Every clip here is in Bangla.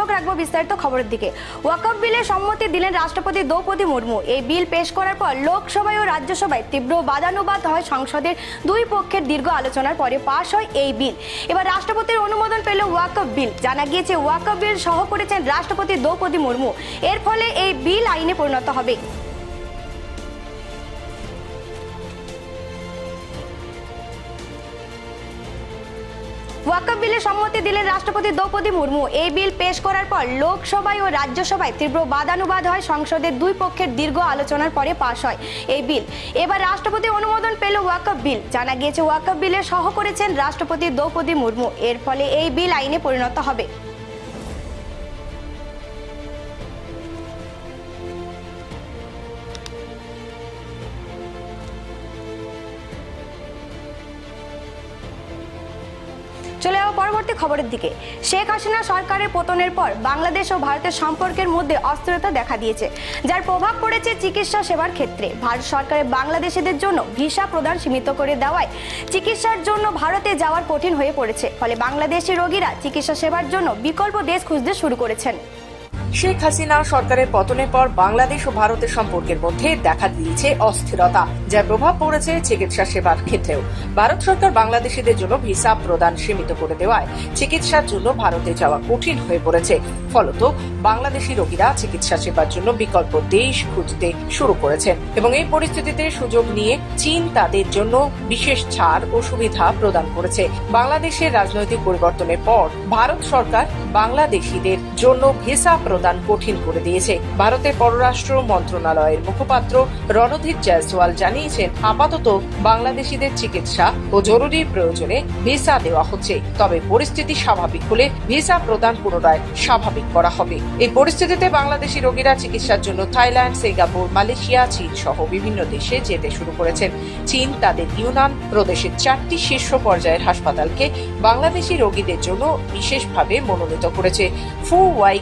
চোখ রাখব বিস্তারিত খবরের দিকে। ওয়াকফ বিলে সম্মতি দিলেন রাষ্ট্রপতি দ্রৌপদী মুর্মু। এই বিল পেশ করার পর লোকসভায় ও রাজ্যসভায় তীব্র বাদানুবাদ হয় সংসদের দুই পক্ষের দীর্ঘ আলোচনার পরে পাশ হয় এই বিল। এবার রাষ্ট্রপতির অনুমোদন পেল ওয়াকফ বিল। জানা গিয়েছে ওয়াকফ বিল সহ করেছেন রাষ্ট্রপতি দ্রৌপদী মুর্মু। এর ফলে এই বিল আইনে পরিণত হবে। সম্মতি দিলেন রাষ্ট্রপতি দ্রৌপদী মুর্মু। এই বিল পেশ করার পর লোকসভায় ও রাজ্যসভায় তীব্র বাদানুবাদ হয়। সংসদের দুই পক্ষের দীর্ঘ আলোচনার পরে পাশ হয় এই বিল। এবার রাষ্ট্রপতি অনুমোদন পেল ওয়াকফ বিল। জানা গিয়েছে, ওয়াকফ বিলে সহ করেছেন রাষ্ট্রপতি দ্রৌপদী মুর্মু। এর ফলে এই বিল আইনে পরিণত হবে। চলে যাব পরবর্তী খবরের দিকে। শেখ হাসিনা সরকারের পতনের পর বাংলাদেশ ও ভারতের সম্পর্কের মধ্যে অস্থিরতা দেখা দিয়েছে, যার প্রভাব পড়েছে চিকিৎসা সেবার ক্ষেত্রে। ভারত সরকারের বাংলাদেশিদের জন্য ভিসা প্রদান সীমিত করে দেওয়ায় চিকিৎসার জন্য ভারতে যাওয়ার কঠিন হয়ে পড়েছে, ফলে বাংলাদেশি রোগীরা চিকিৎসা সেবার জন্য বিকল্প দেশ খুঁজতে শুরু করেছেন। শেখ হাসিনা সরকারের পতনের পর বাংলাদেশ ও ভারতের সম্পর্কের মধ্যে দেখা দিয়েছে অস্থিরতা, যার প্রভাব পড়েছে চিকিৎসা সেবার ক্ষেত্রেও। ভারত সরকার বাংলাদেশিদের জন্য ভিসা প্রদান সীমিত করে দেওয়ায় চিকিৎসার জন্য ভারতে যাওয়া কঠিন হয়ে পড়েছে। ফলত বাংলাদেশি রোগীরা চিকিৎসা সেবার জন্য বিকল্প দেশ খুঁজতে শুরু করেছেন এবং এই পরিস্থিতিতে সুযোগ নিয়ে চীন তাদের জন্য বিশেষ ছাড় ও সুবিধা প্রদান করেছে। বাংলাদেশের রাজনৈতিক পরিবর্তনের পর ভারত সরকার বাংলাদেশিদের জন্য ভিসা প্রদান কঠিন করে দিয়েছে। ভারতের পররাষ্ট্র মন্ত্রণালয়ের মুখপাত্র রণধীর জয়সওয়াল জানিয়েছেন, আপাতত বাংলাদেশিদের চিকিৎসা ও জরুরি প্রয়োজনে ভিসা দেওয়া হচ্ছে। তবে পরিস্থিতি স্বাভাবিক হলে ভিসা প্রদান পুনরায় স্বাভাবিক করা হবে। এই পরিস্থিতিতে বাংলাদেশি রোগীরা চিকিৎসার জন্য থাইল্যান্ড, সিঙ্গাপুর, মালয়েশিয়া, চীন সহ বিভিন্ন দেশে যেতে শুরু করেছেন। চীন তাদের ইউনান প্রদেশের চারটি শীর্ষ পর্যায়ের হাসপাতালকে বাংলাদেশি রোগীদের জন্য বিশেষভাবে মনোনীত করেছে। ফু ওয়াই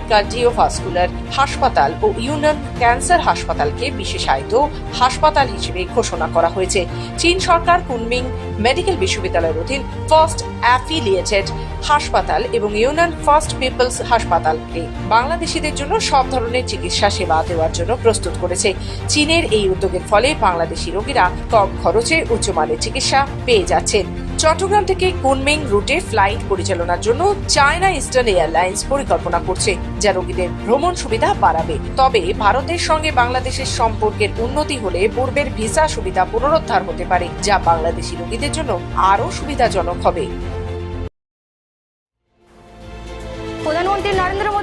কার্ডিওভাস্কুলার হাসপাতাল ও ইউনান ক্যান্সার হাসপাতালকে বিশেষায়িত হাসপাতাল হিসেবে ঘোষণা করা হয়েছে। চীন সরকার কুনমিং মেডিকেল বিশ্ববিদ্যালয়ের অধীন ফার্স্ট অ্যাফিলিয়েটেড হাসপাতাল এবং ইউনান ফার্স্ট পিপলস হাসপাতালকে বাংলাদেশিদের জন্য সব ধরনের চিকিৎসা সেবা দেওয়ার জন্য প্রস্তুত করেছে। চীনের এই উদ্যোগের ফলে বাংলাদেশি রোগীরা কম খরচে উচ্চমানের চিকিৎসা পেয়ে যাচ্ছেন। চট্টগ্রাম থেকে কুনমিং রুটে ফ্লাইট পরিচালনার জন্য চায়না ইস্টার্ন এয়ারলাইন্স পরিকল্পনা করছে, যা রোগীদের ভ্রমণ সুবিধা বাড়াবে। তবে ভারতের সঙ্গে বাংলাদেশের সম্পর্কের উন্নতি হলে পূর্বের ভিসা সুবিধা পুনরুদ্ধার হতে পারে, যা বাংলাদেশি রোগীদের জন্য আরও সুবিধাজনক হবে।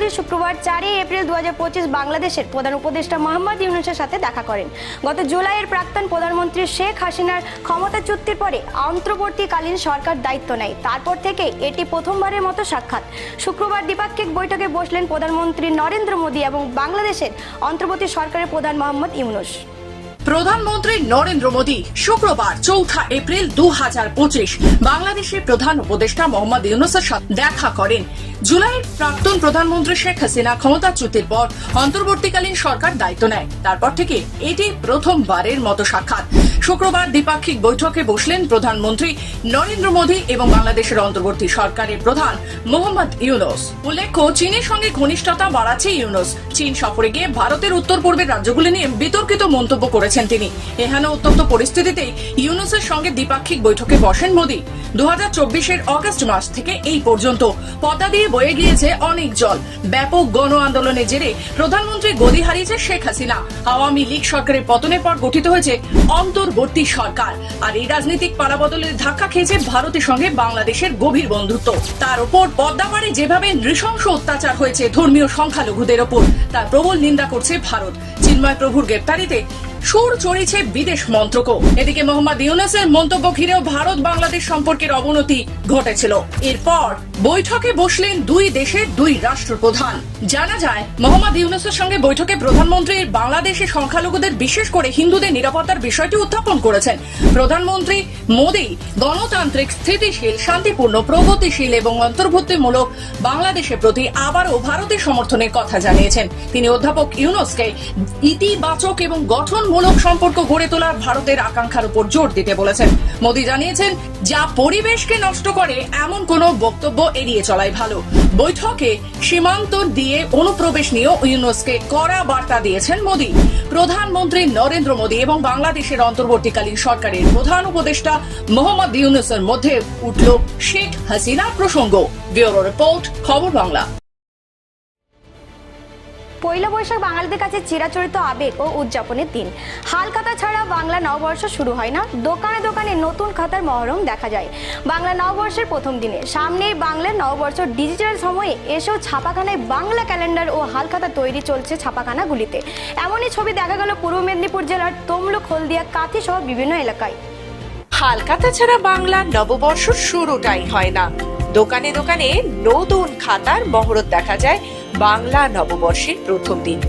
মোদী শুক্রবার চারই এপ্রিল দু হাজার পঁচিশ বাংলাদেশের প্রধান উপদেষ্টা মোহাম্মদ ইউনুসের সাথে দেখা করেন। গত জুলাইয়ের প্রাক্তন প্রধানমন্ত্রী শেখ হাসিনার ক্ষমতা চুক্তির পরে অন্তর্বর্তীকালীন সরকার দায়িত্ব নেয়। তারপর থেকে এটি প্রথমবারের মতো সাক্ষাৎ। শুক্রবার দ্বিপাক্ষিক বৈঠকে বসলেন প্রধানমন্ত্রী নরেন্দ্র মোদী এবং বাংলাদেশের অন্তর্বর্তী সরকারের প্রধান মোহাম্মদ ইউনুস। প্রধানমন্ত্রী নরেন্দ্র মোদী শুক্রবার চৌঠা এপ্রিল দু হাজার পঁচিশ বাংলাদেশের প্রধান উপদেষ্টা মোহাম্মদ ইউনুসের সাথে দেখা করেন। জুলাইয়ের প্রাক্তন প্রধানমন্ত্রী শেখ হাসিনা ক্ষমতাচ্যুতির পর অন্তর্বর্তীকালীন সরকার দায়িত্ব নেয়। তারপর থেকে এটি প্রথমবারের মতো সাক্ষাৎ। শুক্রবার দ্বিপাক্ষিক বৈঠকে বসলেন প্রধানমন্ত্রী নরেন্দ্র মোদী এবং বাংলাদেশের অন্তর্বর্তী সরকারের প্রধান মোহাম্মদ ইউনুস। উল্লেখ্য, চীনের সঙ্গে ঘনিষ্ঠতা বাড়াচ্ছে ইউনুস। চীন সফরে গিয়ে ভারতের উত্তর পূর্বের রাজ্যগুলি নিয়ে বিতর্কিত মন্তব্য করেছেন তিনি। এখানে উত্তপ্ত পরিস্থিতিতেই ইউনুসের সঙ্গে দ্বিপাক্ষিক বৈঠকে বসেন মোদী। দু হাজার অগস্ট মাস থেকে এই পর্যন্ত পদ্মা দিয়ে বয়ে গিয়েছে অনেক জল। ব্যাপক গণ আন্দোলনের জেরে প্রধানমন্ত্রী গদি হারিয়েছে শেখ হাসিনা। আওয়ামী লীগ সরকারের পতনের পর গঠিত হয়েছে অন্তর্বর্তী সরকার। আর এই রাজনৈতিক পালাবদলের ধাক্কা খেয়েছে ভারতের সঙ্গে বাংলাদেশের গভীর বন্ধুত্ব। তার উপর পদ্মাপাড়ে যেভাবে নৃশংস অত্যাচার হয়েছে ধর্মীয় সংখ্যালঘুদের ওপর, তার প্রবল নিন্দা করছে ভারত। চিন্ময় প্রভুর গ্রেপ্তারিতে সুর চড়িয়েছে বিদেশ মন্ত্রকও। এদিকে মোহাম্মদ ইউনুসের মন্তব্য ঘিরেও ভারত বাংলাদেশ সম্পর্কের অবনতি ঘটেছিল। এরপর বৈঠকে বসলেন দুই দেশের দুই রাষ্ট্রপ্রধান। জানা যায়, মোহাম্মদ ইউনুসের সঙ্গে বৈঠকে প্রধানমন্ত্রী বাংলাদেশের সংখ্যালঘুদের বিশেষ করে হিন্দুদের নিরাপত্তার বিষয়টি উত্থাপন করেছেন। প্রধানমন্ত্রী মোদী গণতান্ত্রিক স্থিতিশীল, শান্তিপূর্ণ, প্রগতিশীল এবং অন্তর্ভুক্তিমূলক বাংলাদেশের প্রতি আবারও ভারতের সমর্থনের কথা জানিয়েছেন। তিনি অধ্যাপক ইউনুসকে ইতিবাচক এবং গঠনমূলক সম্পর্ক গড়ে তোলার ভারতের আকাঙ্ক্ষার উপর জোর দিতে বলেছেন। মোদী জানিয়েছেন, যা পরিবেশকে নষ্ট করে, এমন কোন বক্তব্য এড়িয়ে চলাই ভালো। বৈঠকে সীমান্ত দিয়ে অনুপ্রবেশ নিয়েও ইউনুসকে কড়া বার্তা দিয়েছেন মোদী। প্রধানমন্ত্রী নরেন্দ্র মোদী এবং বাংলাদেশের অন্তর্বর্তীকালীন সরকারের প্রধান উপদেষ্টা মোহাম্মদ ইউনুসের মধ্যে উঠল শেখ হাসিনার প্রসঙ্গ। ব্যুরো রিপোর্ট, খবর বাংলা। পয়লা বৈশাখ বাঙালিদের কাছে চিরাচরিত আবেগ ও উদযাপনের দিন। হালখাতা ছাড়া বাংলা নববর্ষ শুরু হয় না। দোকানে দোকানে নতুন খাতার মহরম দেখা যায়। বাংলা নববর্ষের প্রথম দিনে সামনেই বাংলার নববর্ষ ডিজিটাল সময়ে এসেও ছাপাখানায় বাংলা ক্যালেন্ডার ও হাল খাতা তৈরি চলছে ছাপাখানাগুলিতে। এমনই ছবি দেখা গেল পূর্ব মেদিনীপুর জেলার তমলুক, হলদিয়া, কাথি সহ বিভিন্ন এলাকায়। হালখাতা ছাড়া বাংলা নববর্ষ শুরুটাই হয় না। দোকানে দোকানে নতুন খাতার মহরত দেখা যায়। বাংলা নববর্ষের প্রথম দিন।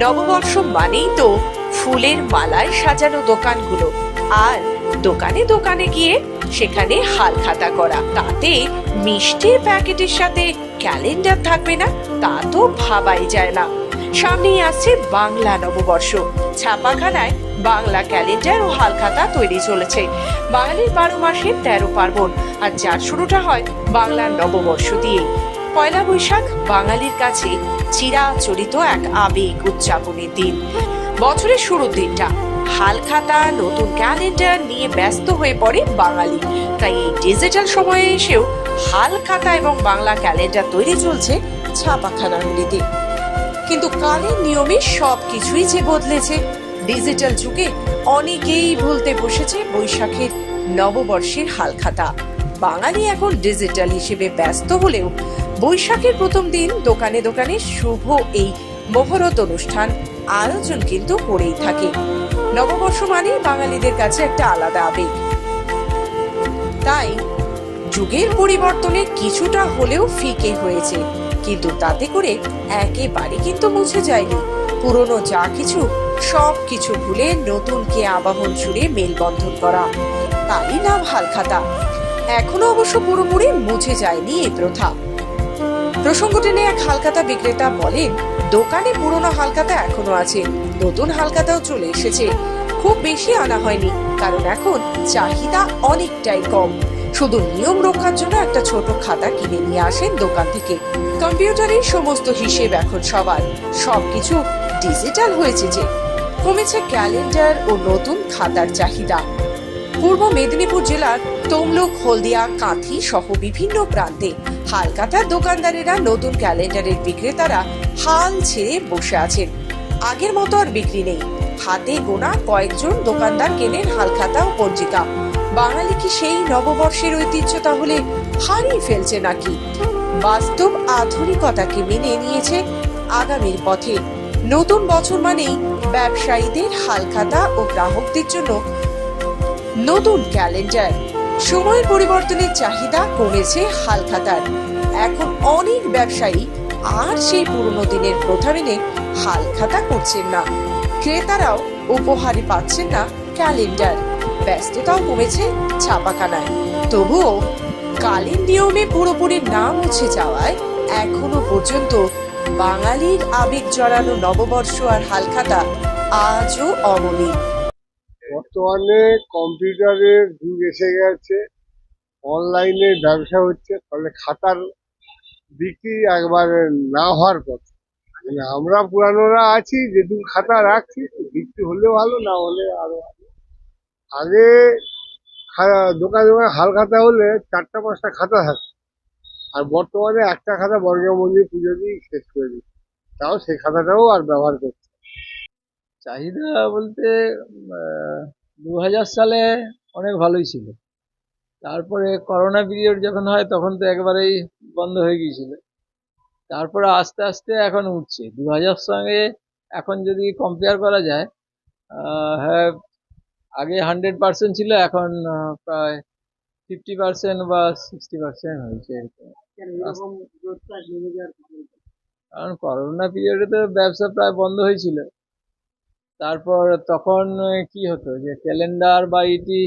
নববর্ষ মানেই তো ফুলের মালায় সাজানো দোকানগুলো। আর দোকানে দোকানে গিয়ে সেখানে হাল খাতা করা। তাতে মিষ্টির প্যাকেটের সাথে ক্যালেন্ডার থাকবে না, তা তো ভাবাই যায় না। সামনেই আসছে বাংলা নববর্ষ। ছাপাখানায় বাংলা ক্যালেন্ডার ও হালখাতা তৈরি চলেছে। বাঙালির বারো মাসে তেরো পার্বণ। আর যার শুরুটা হয় বাংলার নববর্ষ দিয়ে পয়লা বৈশাখ, বাঙালির কাছে চিরাচরিত এক আবেগ উদযাপনের দিন। বছরের শুরুর দিনটা। হালখাতা নতুন ক্যালেন্ডার নিয়ে ব্যস্ত হয়ে পড়ে বাঙালি। তাই এই ডিজিটাল সময়ে এসেও হালখাতা এবং বাংলা ক্যালেন্ডার তৈরি চলছে ছাপাখানাগুলিতে কিন্তু কালের নিয়মে সবকিছুই যে বদলেছে, ডিজিটাল যুগে অনেকেই ভুলতে বসেছে বৈশাখের নববর্ষের হালখাতা বাঙালি এখন ডিজিটাল হিসেবে ব্যস্ত হলেও বৈশাখের প্রথম দিন দোকানে দোকানে শুভ এই মহরত অনুষ্ঠান আয়োজন কিন্তু করেই থাকে। নববর্ষ মানে বাঙালিদের কাছে একটা আলাদা আবেগ। তাই যুগের পরিবর্তনে কিছুটা হলেও ফিকে হয়েছে, কিন্তু তাতে করে একেবারে কিন্তু মুছে যায়নি। পুরনো যা কিছু, সব কিছু ভুলে নতুনকে আবাহন ছুড়ে মেলবন্ধন করা তারই নাম হালখাতা এখনও অবশ্য পুরোপুরি মুছে যায়নি এই প্রথা। প্রসঙ্গ নিয়ে এক হালখাতা বিক্রেতা বলেন, দোকানে পুরনো হালকাতা এখনও আছে, নতুন হালকাতাও চলে এসেছে। খুব বেশি আনা হয়নি, কারণ এখন চাহিদা অনেকটাই কম। শুধু নিয়ম রক্ষার জন্য একটা ছোট খাতা কিনে নিয়ে আসেন দোকান থেকে। কম্পিউটারে সমস্ত হিসেব এখন সবার। সবকিছু ডিজিটাল হয়েছে যে। কমেছে ক্যালেন্ডার ও নতুন খাতার চাহিদা। পূর্ব মেদিনীপুর জেলার তমলুক, হলদিয়া, কাঁথি সহ বিভিন্ন প্রান্তে হালকাতার দোকানদারেরা নতুন ক্যালেন্ডারের বিক্রেতারা হাল ছেড়ে বসে আছেন। আগের মতো আর বিক্রি নেই। হাতে গোনা কয়েকজন দোকানদার কেনেন হালখাতা ও পঞ্জিকা। বাঙালি কি সেই নববর্ষের ঐতিহ্য তাহলে হারিয়ে ফেলছে নাকি? বাস্তব আধুনিকতাকে মেনে নিয়েছে আগামীর পথে। নতুন বছর মানেই ব্যবসায়ীদের হালখাতা ও গ্রাহকদের জন্য নতুন ক্যালেন্ডার। সময় পরিবর্তনের চাহিদা কমেছে হালখাতার। এখন অনেক ব্যবসায়ী আর সেই পুরনো দিনের প্রথা মেনে হালখাতা করছেন না। ক্রেতারাও উপহারে পাচ্ছেন না ক্যালেন্ডার। ব্যস্ততাও কমেছে ছাপাখানায়। তবুও কালের নিয়মে পুরোপুরি না মুছে যাওয়ায় এখনও পর্যন্ত বাঙালির আবেগ জড়ানো নববর্ষ আর হালখাতা আজও অমলিন। বর্তমানে কম্পিউটারের যুগ এসে গেছে, অনলাইনে ব্যবসা হচ্ছে, ফলে খাতার বিক্রি একবারে না হওয়ার কথা মানে আমরা পুরানোরা আছি, যেটুকু খাতা রাখছি, বিক্রি হলে ভালো, না হলে আরও ভালো। আগে দোকানে দোকানে হাল খাতা হলে চারটা পাঁচটা খাতা থাকতো। আর বর্তমানে একটা খাতা বর্গা মন্দির পুজো দিয়ে শেষ করে দিচ্ছে। তাও সেই খাতাটাও আর ব্যবহার করছে চাহিদা বলতে দু হাজার সালে অনেক ভালোই ছিল। তারপরে করোনা পিরিয়ড যখন হয় তখন তো একবারেই বন্ধ হয়ে গিয়েছিল। তারপরে আস্তে আস্তে এখন উঠছে। দু হাজার সঙ্গে এখন যদি কম্পেয়ার করা যায় হ্যাঁ আগে হান্ড্রেড পার্সেন্ট ছিল এখন প্রায় ফিফটি পার্সেন্ট বা সিক্সটি পার্সেন্ট হয়েছে? কারণ করোনা পিরিয়ডে তো ব্যবসা প্রায় বন্ধ হয়েছিল। তারপর তখন কি হতো যে ক্যালেন্ডার বা ইটি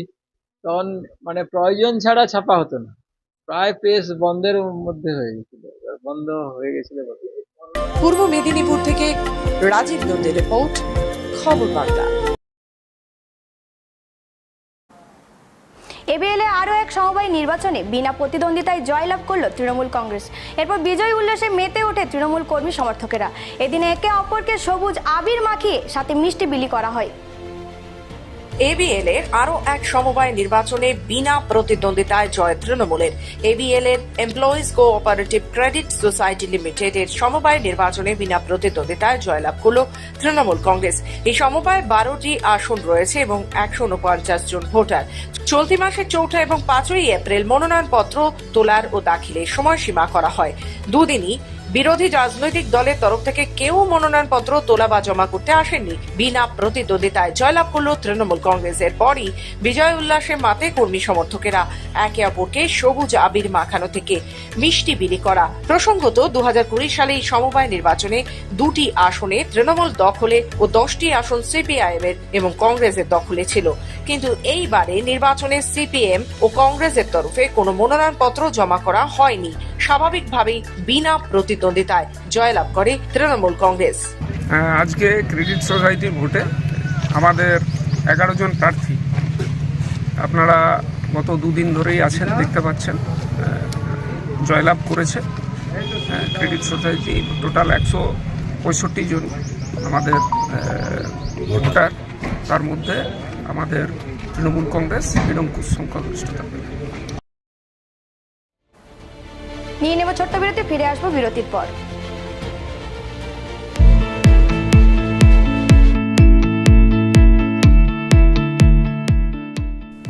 তখন মানে প্রয়োজন ছাড়া ছাপা হতো না। প্রায় প্রেস বন্ধের মধ্যে হয়ে গেছিল, বন্ধ হয়ে গেছিল পূর্ব মেদিনীপুর থেকে রাজীব নন্দের রিপোর্ট, খবর বাংলা এবিএলে আরও এক সমবায় নির্বাচনে বিনা প্রতিদ্বন্দ্বিতায় জয়লাভ করল তৃণমূল কংগ্রেস। এরপর বিজয় উল্লাসে মেতে ওঠে তৃণমূল কর্মী সমর্থকেরা। এদিনে একে অপরকে সবুজ আবির মাখিয়ে সাথে মিষ্টি বিলি করা হয়। এবিএল এর আরও এক সমবায় নির্বাচনে বিনা প্রতিদ্বন্দ্বিতায় জয় তৃণমূলের। এবিএল এর employees cooperative credit society limited এর সমবায় নির্বাচনে বিনা প্রতিদ্বন্দ্বিতায় জয়লাভ করল তৃণমূল কংগ্রেস। এই সমবায় বারোটি আসন রয়েছে এবং একশো উনপঞ্চাশ জন ভোটার। চলতি মাসের চৌঠা এবং পাঁচই এপ্রিল মনোনয়নপত্র তোলার ও দাখিলের সময়সীমা করা হয়। দুদিনই বিরোধী রাজনৈতিক দলের তরফ থেকে কেউ মনোনয়নপত্র তোলা বা জমা করতে আসেননি। বিনা প্রতিদ্বন্দ্বিতায় জয়লাভ করল তৃণমূল কংগ্রেসের পরই বিজয় উল্লাসে মাতে কর্মী সমর্থকেরা। একে অপরকে সবুজ আবির মাখানো থেকে মিষ্টি বিলি করা। প্রসঙ্গত দু সালে এই সমবায় নির্বাচনে দুটি আসনে তৃণমূল দখলে ও দশটি আসন সিপিআইএম এর এবং কংগ্রেসের দখলে ছিল। কিন্তু এইবারে নির্বাচনে সিপিএম ও কংগ্রেসের তরফে কোনো মনোনয়নপত্র জমা করা হয়নি। স্বাভাবিকভাবেই বিনা প্রতিদ্বন্দ্বিতায় জয়লাভ করে তৃণমূল কংগ্রেস। আজকে ক্রেডিট সোসাইটির ভোটে আমাদের এগারো জন প্রার্থী। আপনারা গত দুদিন ধরেই আছেন, দেখতে পাচ্ছেন জয়লাভ করেছে। ক্রেডিট সোসাইটি টোটাল একশো পঁয়ষট্টি জন আমাদের ভোটার। তার মধ্যে আমাদের তৃণমূল কংগ্রেস নিরঙ্কুশ সংখ্যাগরিষ্ঠতা পেল। নিয়ে নেব ছোট্ট বিরতি ফিরে আসবো বিরতির পর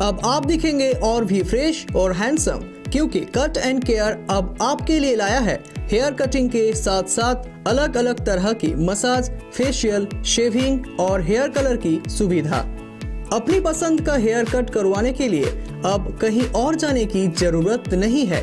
अब आप दिखेंगे और भी फ्रेश और हैंडसम क्योंकि कट एंड केयर अब आपके लिए लाया है हेयर कटिंग के साथ साथ अलग अलग तरह की मसाज फेशियल शेविंग और हेयर कलर की सुविधा अपनी पसंद का हेयर कट करवाने के लिए अब कहीं और जाने की जरूरत नहीं है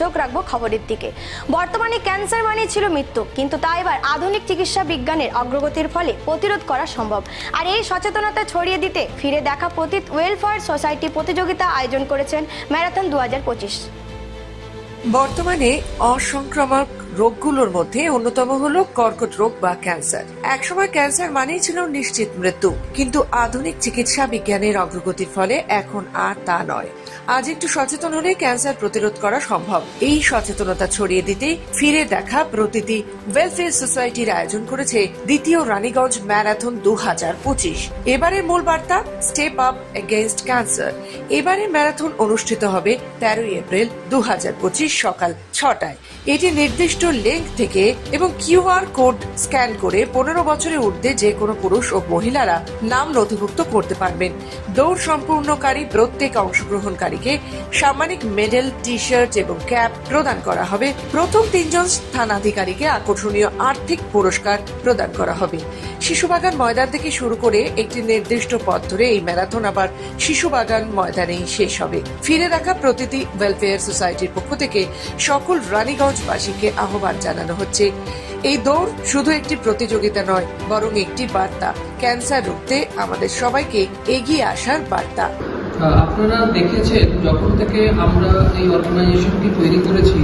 চোখ রাখব খবরের দিকে। বর্তমানে ক্যান্সার মানে ছিল মৃত্যু, কিন্তু তা এবার আধুনিক চিকিৎসা বিজ্ঞানের অগ্রগতির ফলে প্রতিরোধ করা সম্ভব। আর এই সচেতনতা ছড়িয়ে দিতে ফিরে দেখা প্রতীত ওয়েলফেয়ার সোসাইটি প্রতিযোগিতা আয়োজন করেছেন ম্যারাথন দু হাজার পঁচিশ। বর্তমানে অসংক্রামক রোগগুলোর মধ্যে অন্যতম হলো কর্কট রোগ বা ক্যান্সার। একসময় ক্যান্সার মানেই ছিল নিশ্চিত মৃত্যু। কিন্তু আধুনিক চিকিৎসা বিজ্ঞানের অগ্রগতির ফলে এখন আর তা নয়। আজ একটু সচেতন হলে ক্যান্সার প্রতিরোধ করা সম্ভব। এই সচেতনতা ছড়িয়ে দিতে ফিরে দেখা প্রতিটি ওয়েলফেয়ার সোসাইটির আয়োজন করেছে দ্বিতীয় রানীগঞ্জ ম্যারাথন দু হাজার পঁচিশ। এবারের মূল বার্তা স্টেপ আপ এগেইনস্ট ক্যান্সার এবারে ম্যারাথন অনুষ্ঠিত হবে তেরোই এপ্রিল দু হাজার পঁচিশ সকাল ছটায়। এটি নির্দিষ্ট লিঙ্ক থেকে এবং কিউআর কোড স্ক্যান করে পনেরো বছরের ঊর্ধ্বে যে কোনো পুরুষ ও মহিলারা নাম নথিভুক্ত করতে পারবেন। দৌড় সম্পূর্ণকারী প্রত্যেক অংশগ্রহণকারীকে সাম্মানিক মেডেল টি শার্ট এবং ক্যাপ প্রদান করা হবে। প্রথম তিনজন স্থানাধিকারীকে আকর্ষণীয় আর্থিক পুরস্কার প্রদান করা হবে। শিশুবাগান ময়দান থেকে শুরু করে একটি নির্দিষ্ট পথ ধরে এই ম্যারাথন আবার শিশুবাগান ময়দানেই শেষ হবে। ফিরে দেখা প্রতিটি ওয়েলফেয়ার সোসাইটির পক্ষ থেকে সকল রানীগঞ্জবাসীকে আহ্বান জানানো হচ্ছে। এই দৌড় শুধু একটি প্রতিযোগিতা নয়, বরং একটি বার্তা। ক্যান্সার রুখতে আমাদের সবাইকে এগিয়ে আসার বার্তা। আপনারা দেখেছেন, যখন থেকে আমরা এই অর্গানাইজেশনটি তৈরি করেছি,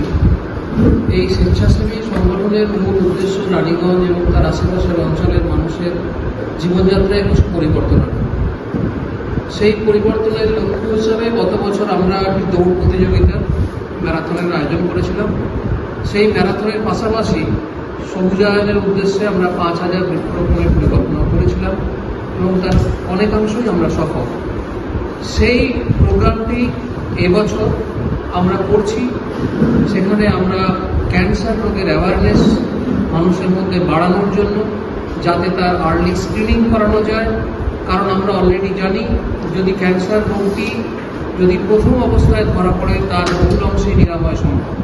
এই স্বেচ্ছাসেবী সংগঠনের মূল উদ্দেশ্য রানীগঞ্জ এবং তার আশেপাশের অঞ্চলের মানুষের জীবনযাত্রায় কিছু পরিবর্তন সেই পরিবর্তনের লক্ষ্য হিসাবে গত বছর আমরা একটি দৌড় প্রতিযোগিতা ম্যারাথনের আয়োজন করেছিলাম। সেই ম্যারাথনের পাশাপাশি সবুজায়নের উদ্দেশ্যে আমরা পাঁচ হাজার বৃক্ষরোপণের পরিকল্পনা করেছিলাম এবং তার অনেকাংশই আমরা সফল। সেই প্রোগ্রামটি এবছর আমরা করছি। সেখানে আমরা ক্যান্সার রোগের অ্যাওয়ারনেস মানুষের মধ্যে বাড়ানোর জন্য যাতে তার আর্লি স্ক্রিনিং করানো যায়। কারণ আমরা অলরেডি জানি, যদি ক্যান্সার রোগটি যদি প্রথম অবস্থায় ধরা পড়ে, তার বহুল অংশে নিরাময় সম্ভব।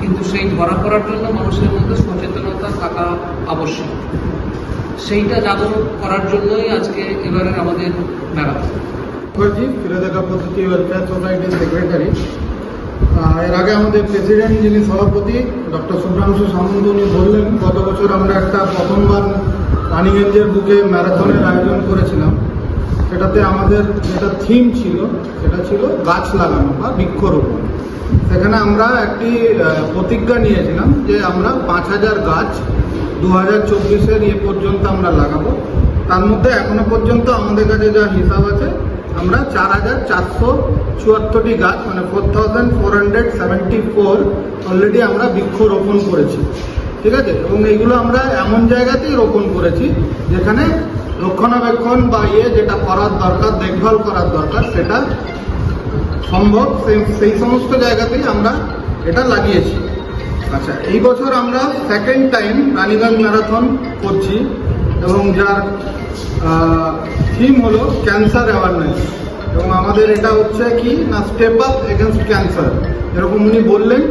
কিন্তু সেই ধরা পড়ার জন্য মানুষের মধ্যে সচেতনতা থাকা আবশ্যক। সেইটা জাগরণ করার জন্যই আজকে এবারের আমাদের ম্যারাথন মুখার্জি ফিরে দেখা পদ্ধতি ওয়েলফেয়ার সোসাইটির সেক্রেটারি। এর আগে আমাদের প্রেসিডেন্ট যিনি সভাপতি, ডক্টর শুভ্রাংশু সামন্ত, উনি বললেন, গত বছর আমরা একটা প্রথমবার রানিগঞ্জের বুকে ম্যারাথনের আয়োজন করেছিলাম। সেটাতে আমাদের যেটা থিম ছিল সেটা ছিল গাছ লাগানো বা বৃক্ষরোপণ। সেখানে আমরা একটি প্রতিজ্ঞা নিয়েছিলাম যে আমরা পাঁচ হাজার গাছ দু হাজার চব্বিশের ইয়ে পর্যন্ত আমরা লাগাবো। তার মধ্যে এখনও পর্যন্ত আমাদের কাছে যা হিসাব আছে, আমরা চার হাজার চারশো চুয়াত্তরটি গাছ মানে four thousand four hundred seventy four already আমরা বৃক্ষরোপণ করেছি। ঠিক আছে? এবং এইগুলো আমরা এমন জায়গাতেই রোপণ করেছি যেখানে রক্ষণাবেক্ষণ বা ইয়ে যেটা করার দরকার, দেখভাল করার দরকার, সেটা সম্ভব। সেই সেই সমস্ত জায়গাতেই আমরা এটা লাগিয়েছি। আচ্ছা এই বছর আমরা সেকেন্ড টাইম রানীগঞ্জ ম্যারাথন করছি এবং যার থিম হলো ক্যান্সার অ্যাওয়ারনেস এবং আমাদের এটা হচ্ছে কি না স্টেপ আপ এগেনস্ট ক্যান্সার এরকম উনি বললেন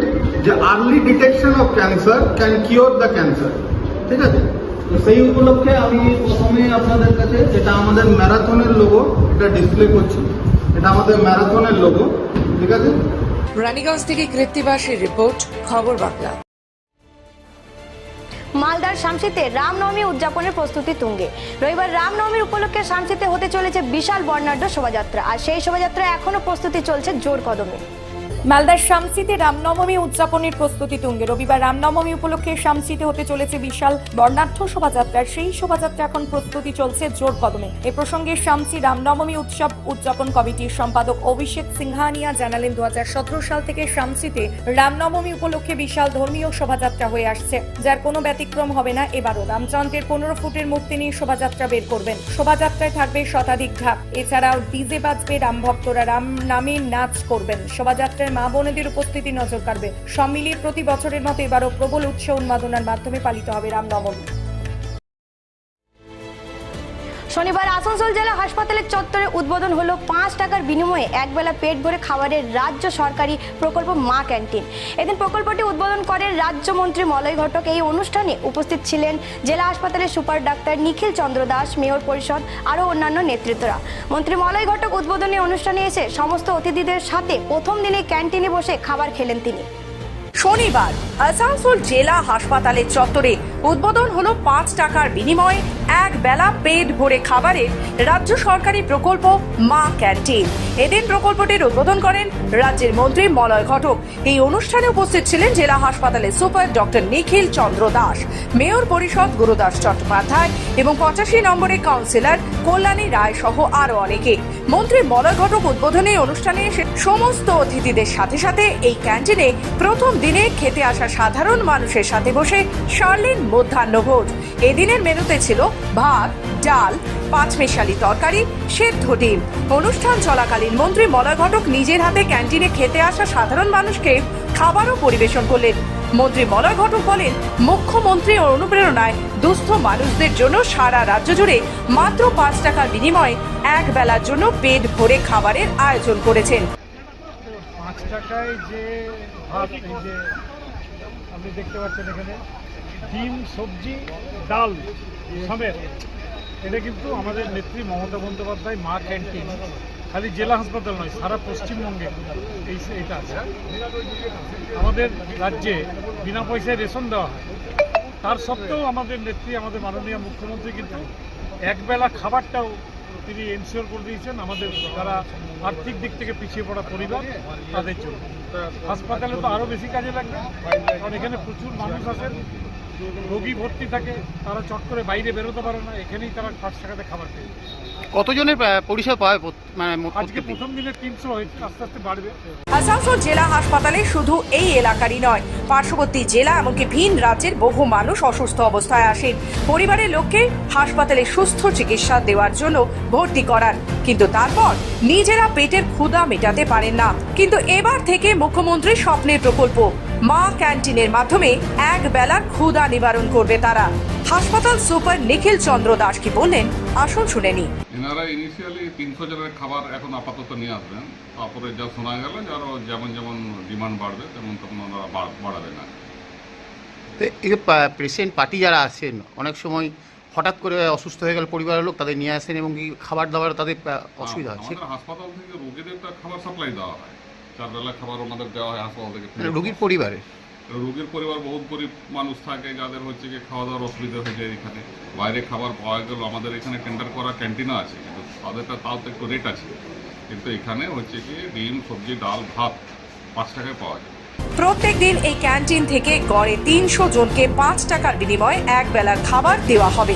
যে early detection of cancer can cure the cancer ঠিক আছে? তো সেই উপলক্ষে আমি প্রথমে আপনাদের কাছে যেটা আমাদের ম্যারাথনের লোগো এটা ডিসপ্লে করছি। এটা আমাদের ম্যারাথনের লোগো ঠিক আছে? রানীগঞ্জ থেকে কৃত্তিবাসীর রিপোর্ট খবর বাংলা। মালদার শামসিতে রামনবমী উদযাপনের প্রস্তুতি তুঙ্গে। রবিবার রামনবমীর উপলক্ষে শামসিতে হতে চলেছে বিশাল বর্ণাঢ্য শোভাযাত্রা। আর সেই শোভাযাত্রা এখনও প্রস্তুতি চলছে জোর কদমে। মালদার শামসিতে রামনবমী উদযাপনের প্রস্তুতি তুঙ্গে। রবিবার রামনবমী উপলক্ষে শামসিতে হতে চলেছে বিশাল বর্ণাঢ্য শোভাযাত্রার। সেই শোভাযাত্রা এখন প্রস্তুতি চলছে জোর কদমে। এ প্রসঙ্গে শামসি রামনবমী উৎসব উদযাপন কমিটির সম্পাদক অভিষেক সিংহানিয়া জানালেন, দু সাল থেকে শামসিতে রামনবমী উপলক্ষে বিশাল ধর্মীয় শোভাযাত্রা হয়ে আসছে। যার কোনো ব্যতিক্রম হবে না এবারও। রামচন্দ্রের পনেরো ফুটের মূর্তি নিয়ে শোভাযাত্রা বের করবেন। শোভাযাত্রায় থাকবে শতাধিক ঢাক। এছাড়াও ডিজে বাজবে রাম ভক্তরা রাম নামে নাচ করবেন। শোভাযাত্রায় মা বোনেদের উপস্থিতি নজর কাড়বে। সব মিলিয়ে প্রতি বছরের মতো এবারও প্রবল উৎসব উন্মাদনার মাধ্যমে পালিত হবে রামনবমী শনিবার আসানসোল জেলা হাসপাতালের চত্বরে উদ্বোধন হলো পাঁচ টাকার বিনিময়ে একবেলা পেট ভরে খাবারের রাজ্য সরকারি প্রকল্প মা ক্যান্টিন। এদিন প্রকল্পটি উদ্বোধন করেন রাজ্যমন্ত্রী মলয় ঘটক। এই অনুষ্ঠানে উপস্থিত ছিলেন জেলা হাসপাতালের super doctor Nikhil Chandra Das, mayor পরিষদ, আরও অন্যান্য নেতৃত্বরা। মন্ত্রী মলয় ঘটক উদ্বোধনী অনুষ্ঠানে এসে সমস্ত অতিথিদের সাথে প্রথম দিনে ক্যান্টিনে বসে খাবার খেলেন তিনি। শনিবার আসানসোল জেলা হাসপাতালের চত্বরে উদ্বোধন হলো পাঁচ টাকার বিনিময়ে এক বেলা পেট ভরে খাবারের রাজ্য সরকারি প্রকল্প মা ক্যান্টিন। এদিন প্রকল্পটির উদ্বোধন করেন রাজ্যের মন্ত্রী মলয় ঘটক। এই অনুষ্ঠানে উপস্থিত ছিলেন জেলা হাসপাতালের super doctor Nikhil Chandra Das, mayor পরিষদ গুরুদাস চট্টোপাধ্যায় এবং পঁচাশি নম্বরের কাউন্সিলর কল্যাণী রায় সহ আরও অনেকে। মন্ত্রী মলয় ঘটক উদ্বোধনী অনুষ্ঠানে সমস্ত অতিথিদের সাথে সাথে এই ক্যান্টিনে প্রথম দিনে খেতে আসা সাধারণ মানুষের সাথে বসে সারলেন মধ্যাহ্নভোজ। এদিনের মেনুতে ছিল ভাত, ডাল পাঁচমেশালি তরকারি, সেদ্ধ ডিম। অনুষ্ঠান চলাকালীন মন্ত্রী মলয় ঘটক নিজের হাতে ক্যান্টিনে খেতে আসা সাধারণ মানুষকে খাবারও পরিবেশন করলেন। মন্ত্রী মলয় ঘটক বলেন মুখ্যমন্ত্রীর অনুপ্রেরণায় দুস্থ মানুষদের জন্য সারা রাজ্য জুড়ে মাত্র পাঁচ টাকার বিনিময়ে এক বেলার জন্য পেট ভরে খাবারের আয়োজন করেছেন। পাঁচ টাকায় যে ভাত, এই যে আপনি দেখতে পাচ্ছেন এখানে ডিম, সবজি, ডাল সমেত। এটা কিন্তু আমাদের নেত্রী মমতা বন্দ্যোপাধ্যায়, মা ক্যান্টিন। খালি জেলা হাসপাতাল নয়, সারা পশ্চিমবঙ্গে এই এটা আছে। আমাদের রাজ্যে বিনা পয়সায় রেশন দেওয়া হয়। তার সত্ত্বেও আমাদের নেত্রী, আমাদের মাননীয় মুখ্যমন্ত্রী কিন্তু একবেলা খাবারটাও তিনি এনশিওর করে দিয়েছেন আমাদের যারা আর্থিক দিক থেকে পিছিয়ে পড়া পরিবার, তাদের জন্য। হাসপাতালে তো আরও বেশি কাজে লাগবে, কারণ এখানে প্রচুর মানুষ আসেন। রোগী ভর্তি থাকে তারা চট করে বাইরে বেরোতে পারে না এখানেই তারা পাঁচ টাকাতে খাবার পেয়ে কতজনের পরিষেবা পায় মানে আজকে প্রথম দিনে তিনশো হয়েছে আস্তে আস্তে বাড়বে। আসানসোল জেলা হাসপাতালে শুধু এই এলাকারই নয় পার্শ্ববর্তী জেলা এমনকি ভিন রাজ্যের বহু মানুষ অসুস্থ অবস্থায় আসেন। পরিবারের লোককে হাসপাতালে সুস্থ চিকিৎসা দেওয়ার জন্য ভর্তি করান। কিন্তু তারপর নিজেরা পেটের ক্ষুধা মেটাতে পারেন না। কিন্তু এবার থেকে মুখ্যমন্ত্রীর স্বপ্নের প্রকল্প। মা ক্যান্টিনের মাধ্যমে এক বেলার ক্ষুধা নিবারণ করবে তারা। হাসপাতাল সুপার নিখিল চন্দ্র দাস কি বললেন আসুন শুনে নি এনারা ইনিশিয়ালি তিনশো জনের খাবার এখন আপাতত নিয়ে আসবেন। তারপরে যা শোনা গেল যেমন যেমন ডিমান্ড বাড়বে তেমন তেমন ওনারা বাড়- বাড়াবেন আর কি। তো এই পেশেন্ট পার্টি যারা আছেন অনেক সময় হঠাৎ করে অসুস্থ হয়ে গেল পরিবারের লোক তাদের নিয়ে আসেন এবং কি খাবার দাবার তাদের অসুবিধা হয় সে- আমাদের হাসপাতাল থেকে রোগীদের খাবার সাপ্লাই দেওয়া হয়। চার বেলা খাবার ওনাদের দেওয়া হয় হাসপাতাল থেকে মানে রোগীর পরিবারে? রোগীর পরিবার বহুত গরিব মানুষ থাকে যাদের হচ্ছে কি খাওয়া দাওয়ার অসুবিধা হয়ে যায় এখানে। বাইরে খাবার পাওয়া গেল আমাদের এখানে টেন্ডার করা ক্যান্টিনও আছে কিন্তু তাদেরটা তাও তো একটু রেট আছে। কিন্তু এখানে হচ্ছে কি ডিম সবজি ডাল ভাত পাঁচ টাকায় পাওয়া যায়। প্রত্যেক দিন এই ক্যান্টিন থেকে গড়ে তিনশো জনকে পাঁচ টাকার বিনিময়ে এক বেলার খাবার দেওয়া হবে।